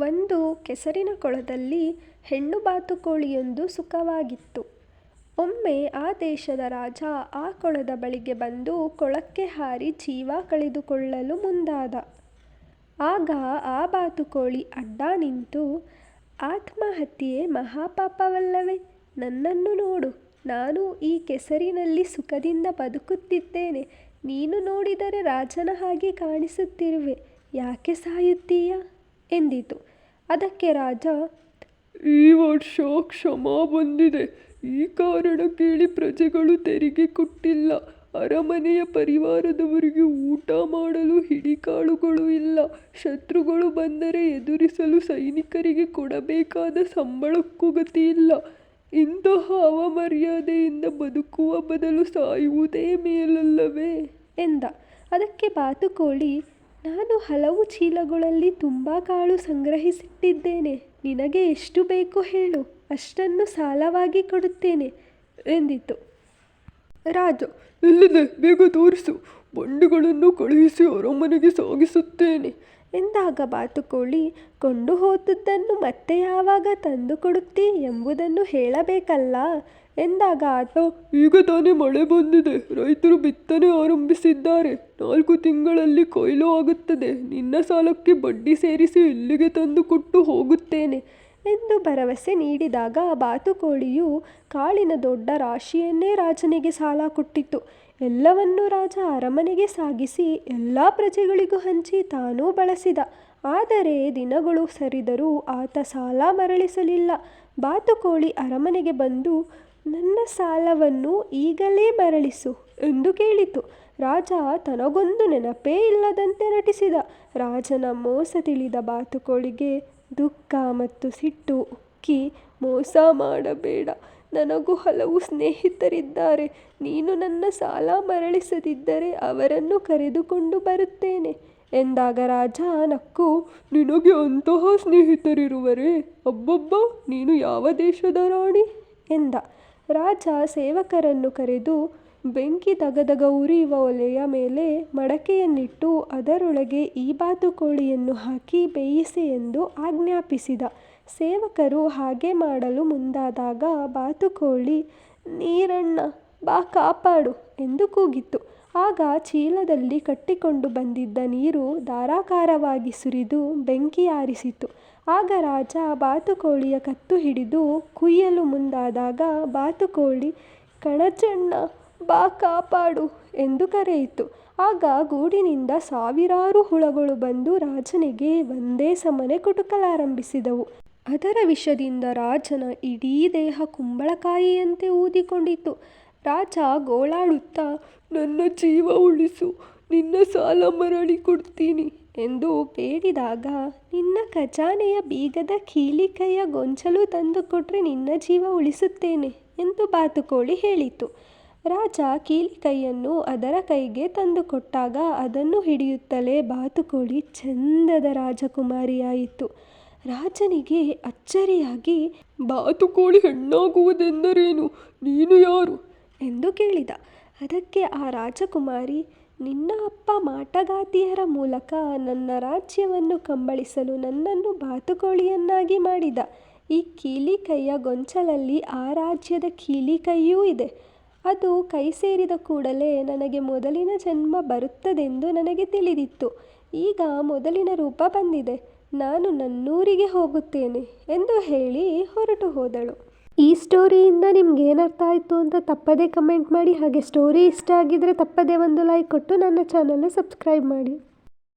ಒಂದು ಕೆಸರಿನ ಕೊಳದಲ್ಲಿ ಹೆಣ್ಣು ಬಾತುಕೋಳಿಯೊಂದು ಸುಖವಾಗಿತ್ತು. ಒಮ್ಮೆ ಆ ದೇಶದ ರಾಜ ಆ ಕೊಳದ ಬಳಿಗೆ ಬಂದು ಕೊಳಕ್ಕೆ ಹಾರಿ ಜೀವ ಕಳೆದುಕೊಳ್ಳಲು ಮುಂದಾದ. ಆಗ ಆ ಬಾತುಕೋಳಿ ಅಡ್ಡ ನಿಂತು, ಆತ್ಮಹತ್ಯೆ ಮಹಾಪಾಪವಲ್ಲವೇ? ನನ್ನನ್ನು ನೋಡು, ನಾನು ಈ ಕೆಸರಿನಲ್ಲಿ ಸುಖದಿಂದ ಬದುಕುತ್ತಿದ್ದೇನೆ. ನೀನು ನೋಡಿದರೆ ರಾಜನ ಹಾಗೆ ಕಾಣಿಸುತ್ತಿರುವೆ, ಯಾಕೆ ಸಾಯುತ್ತೀಯ? ಎಂದಿತು. ಅದಕ್ಕೆ ರಾಜ, ಈ ವರ್ಷ ಕ್ಷಮ ಬಂದಿದೆ. ಈ ಕಾರಣ ಕೇಳಿ ಪ್ರಜೆಗಳು ತೆರಿಗೆ ಕೊಟ್ಟಿಲ್ಲ. ಅರಮನೆಯ ಪರಿವಾರದವರಿಗೆ ಊಟ ಮಾಡಲು ಹಿಡಿಕಾಳುಗಳು ಇಲ್ಲ. ಶತ್ರುಗಳು ಬಂದರೆ ಎದುರಿಸಲು ಸೈನಿಕರಿಗೆ ಕೊಡಬೇಕಾದ ಸಂಬಳಕ್ಕೂ ಗತಿಯಿಲ್ಲ. ಇಂತಹ ಅವಮರ್ಯಾದೆಯಿಂದ ಬದುಕುವ ಬದಲು ಸಾಯುವುದೇ ಮೇಲಲ್ಲವೇ? ಎಂದ. ಅದಕ್ಕೆ ಬಾತುಕೋಳಿ, ನಾನು ಹಲವು ಚೀಲಗಳಲ್ಲಿ ತುಂಬ ಕಾಳು ಸಂಗ್ರಹಿಸಿಟ್ಟಿದ್ದೇನೆ. ನಿನಗೆ ಎಷ್ಟು ಬೇಕು ಹೇಳು, ಅಷ್ಟನ್ನು ಸಾಲವಾಗಿ ಕೊಡುತ್ತೇನೆ ಎಂದಿತು. ರಾಜ, ಎಲ್ಲಿದೆ ಬೇಗ ತೋರಿಸು, ಬಂಡಿಗಳನ್ನು ಕಳುಹಿಸಿ ಅರಮನೆಗೆ ಸಾಗಿಸುತ್ತೇನೆ ಎಂದಾಗ ಬಾತುಕೋಳಿ, ಕೊಂಡು ಹೋದದ್ದನ್ನು ಮತ್ತೆ ಯಾವಾಗ ತಂದು ಕೊಡುತ್ತೀ ಎಂಬುದನ್ನು ಹೇಳಬೇಕಲ್ಲ ಎಂದಾಗ ಆತ, ಈಗ ತಾನೇ ಮಳೆ ಬಂದಿದೆ. ರೈತರು ಬಿತ್ತನೆ ಆರಂಭಿಸಿದ್ದಾರೆ. ನಾಲ್ಕು ತಿಂಗಳಲ್ಲಿ ಕೊಯ್ಲು ಆಗುತ್ತದೆ. ನಿನ್ನ ಸಾಲಕ್ಕೆ ಬಡ್ಡಿ ಸೇರಿಸಿ ಇಲ್ಲಿಗೆ ತಂದು ಕೊಟ್ಟು ಹೋಗುತ್ತೇನೆ ಎಂದು ಭರವಸೆ ನೀಡಿದಾಗ ಬಾತುಕೋಳಿಯು ಕಾಳಿನ ದೊಡ್ಡ ರಾಶಿಯನ್ನೇ ರಾಜನಿಗೆ ಸಾಲ ಕೊಟ್ಟಿತು. ಎಲ್ಲವನ್ನೂ ರಾಜ ಅರಮನೆಗೆ ಸಾಗಿಸಿ ಎಲ್ಲ ಪ್ರಜೆಗಳಿಗೂ ಹಂಚಿ ತಾನೂ ಬಳಸಿದ. ಆದರೆ ದಿನಗಳು ಸರಿದರೂ ಆತ ಸಾಲ ಮರಳಿಸಲಿಲ್ಲ. ಬಾತುಕೋಳಿ ಅರಮನೆಗೆ ಬಂದು, ನನ್ನ ಸಾಲವನ್ನು ಈಗಲೇ ಮರಳಿಸು ಎಂದು ಕೇಳಿತು. ರಾಜ ತನಗೊಂದು ನೆನಪೇ ಇಲ್ಲದಂತೆ ನಟಿಸಿದ. ರಾಜನ ಮೋಸ ತಿಳಿದ ಬಾತುಕೋಳಿಗೆ ದುಃಖ ಮತ್ತು ಸಿಟ್ಟು ಉಕ್ಕಿ, ಮೋಸ ಮಾಡಬೇಡ, ನನಗೂ ಹಲವು ಸ್ನೇಹಿತರಿದ್ದಾರೆ. ನೀನು ನನ್ನ ಸಾಲ ಮರಳಿಸದಿದ್ದರೆ ಅವರನ್ನು ಕರೆದುಕೊಂಡು ಬರುತ್ತೇನೆ ಎಂದಾಗ ರಾಜ ನಕ್ಕು, ನಿನಗೆ ಅಂತಹ ಸ್ನೇಹಿತರಿರುವರೇ? ಒಬ್ಬೊಬ್ಬ ನೀನು ಯಾವ ದೇಶದ ರಾಣಿ? ಎಂದ. ರಾಜ ಸೇವಕರನ್ನು ಕರೆದು, ಬೆಂಕಿ ಧಗಧಗ ಉರಿಯುವ ಒಲೆಯ ಮೇಲೆ ಮಡಕೆಯನ್ನಿಟ್ಟು ಅದರೊಳಗೆ ಈ ಬಾತುಕೋಳಿಯನ್ನು ಹಾಕಿ ಬೇಯಿಸಿ ಎಂದು ಆಜ್ಞಾಪಿಸಿದ. ಸೇವಕರು ಹಾಗೆ ಮಾಡಲು ಮುಂದಾದಾಗ ಬಾತುಕೋಳಿ, ನೀರಣ್ಣ, ಬಾ ಕಾಪಾಡು ಎಂದು ಕೂಗಿತು. ಆಗ ಚೀಲದಲ್ಲಿ ಕಟ್ಟಿಕೊಂಡು ಬಂದಿದ್ದ ನೀರು ಧಾರಾಕಾರವಾಗಿ ಸುರಿದು ಬೆಂಕಿ ಆರಿಸಿತು. ಆಗ ರಾಜ ಬಾತುಕೋಳಿಯ ಕತ್ತು ಹಿಡಿದು ಕುಯ್ಯಲು ಮುಂದಾದಾಗ ಬಾತುಕೋಳಿ, ಕಣಜಣ್ಣ, ಬಾ ಕಾಪಾಡು ಎಂದು ಕರೆಯಿತು. ಆಗ ಗೂಡಿನಿಂದ ಸಾವಿರಾರು ಹುಳಗಳು ಬಂದು ರಾಜನಿಗೆ ಒಂದೇ ಸಮನೆ ಕುಟುಕಲಾರಂಭಿಸಿದವು. ಅದರ ವಿಷದಿಂದ ರಾಜನ ಇಡೀ ದೇಹ ಕುಂಬಳಕಾಯಿಯಂತೆ ಊದಿಕೊಂಡಿತು. ರಾಜ ಗೋಳಾಡುತ್ತಾ, ನನ್ನ ಜೀವ ಉಳಿಸು, ನಿನ್ನ ಸಾಲ ಮರಳಿ ಕೊಡ್ತೀನಿ ಎಂದು ಬೇಡಿದಾಗ, ನಿನ್ನ ಖಜಾನೆಯ ಬೀಗದ ಕೀಲಿಕೈಯ ಗೊಂಚಲು ತಂದುಕೊಟ್ರೆ ನಿನ್ನ ಜೀವ ಉಳಿಸುತ್ತೇನೆ ಎಂದು ಬಾತುಕೋಳಿ ಹೇಳಿತು. ರಾಜ ಕೀಲಿಕೈಯನ್ನು ಅದರ ಕೈಗೆ ತಂದುಕೊಟ್ಟಾಗ ಅದನ್ನು ಹಿಡಿಯುತ್ತಲೇ ಬಾತುಕೋಳಿ ಚಂದದ ರಾಜಕುಮಾರಿಯಾಯಿತು. ರಾಜನಿಗೆ ಅಚ್ಚರಿಯಾಗಿ, ಬಾತುಕೋಳಿ ಹೆಣ್ಣಾಗುವುದೆಂದರೇನು? ನೀನು ಯಾರು? ಎಂದು ಕೇಳಿದ. ಅದಕ್ಕೆ ಆ ರಾಜಕುಮಾರಿ, ನಿನ್ನ ಅಪ್ಪ ಮಾಟಗಾತಿಯರ ಮೂಲಕ ನನ್ನ ರಾಜ್ಯವನ್ನು ಕಂಬಳಿಸಲು ನನ್ನನ್ನು ಬಾತುಕೋಳಿಯನ್ನಾಗಿ ಮಾಡಿದ. ಈ ಕೀಲಿಕೈಯ ಗೊಂಚಲಲ್ಲಿ ಆ ರಾಜ್ಯದ ಕೀಲಿಕೈಯೂ ಇದೆ. ಅದು ಕೈ ಸೇರಿದ ಕೂಡಲೇ ನನಗೆ ಮೊದಲಿನ ಜನ್ಮ ಬರುತ್ತದೆಂದು ನನಗೆ ತಿಳಿದಿತ್ತು. ಈಗ ಮೊದಲಿನ ರೂಪ ಬಂದಿದೆ. ನಾನು ನನ್ನೂರಿಗೆ ಹೋಗುತ್ತೇನೆ ಎಂದು ಹೇಳಿ ಹೊರಟು ಹೋದಳು. ಈ ಸ್ಟೋರಿಯಿಂದ ನಿಮ್ಗೆ ಏನರ್ಥ ಆಯಿತು ಅಂತ ತಪ್ಪದೇ ಕಮೆಂಟ್ ಮಾಡಿ. ಹಾಗೆ ಸ್ಟೋರಿ ಇಷ್ಟ ಆಗಿದ್ರೆ ತಪ್ಪದೇ ಒಂದು ಲೈಕ್ ಕೊಟ್ಟು ನನ್ನ ಚಾನಲ್ನ ಸಬ್ಸ್ಕ್ರೈಬ್ ಮಾಡಿ.